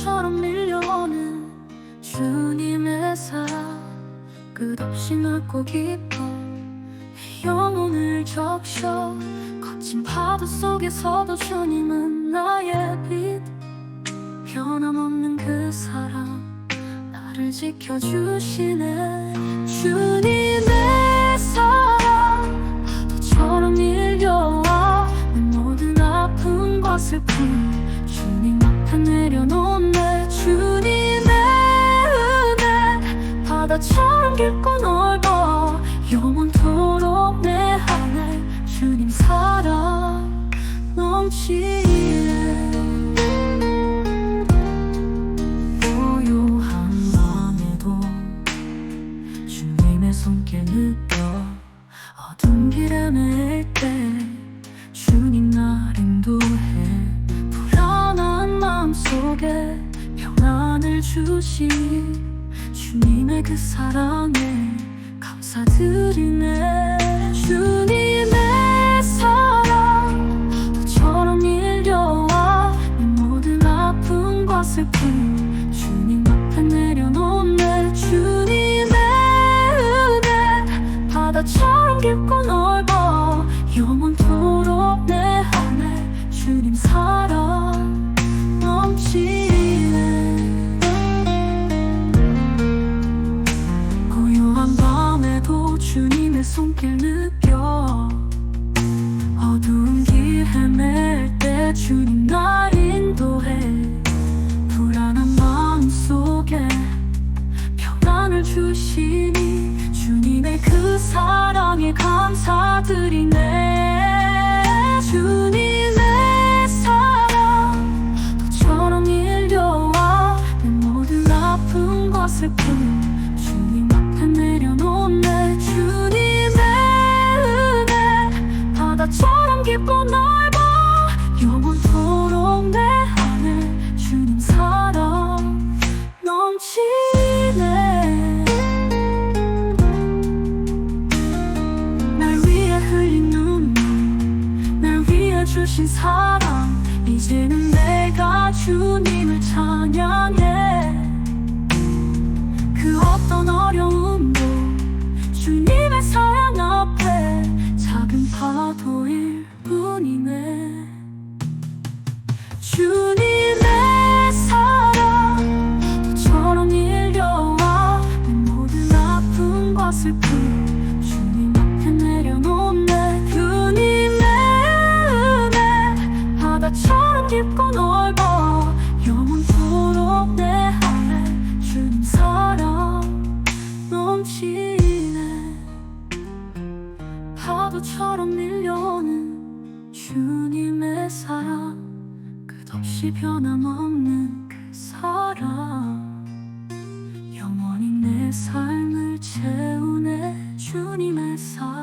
바람처럼 밀려오는 주님의 사랑 끝없이 넓고 깊어 영혼을 적셔. 거친 파도 속에서도 주님은 나의 빛. 변함없는 그 사랑 나를 지켜주시네. 주님. 바다처럼 깊고 넓어. 영원토록 내 안에 주님 사랑 넘치네. 고요한 밤에도 주님의 손길 느껴 어두운 길 헤맬 때 주님 날 인도해. 불안한 마음 속에 평안을 주시니 주님의 그 사랑에 감사드리네 때 주님 날 인도해. 불안한 마음 속에 평안을 주시니 주님의 그 사랑에 감사드리네 주신 사랑 이제는 내가 주님을 찬양해. 그 어떤 어려움도 주님의 사랑 앞에 작은 파도일 뿐이네. 주님의 사랑 너처럼 밀려와 내 모든 아픔과 슬픔 파도처럼 밀려오는 주님의 사랑. 끝없이 변함없는 그 사랑. 영원히 내 삶을 채우네 주님의 사랑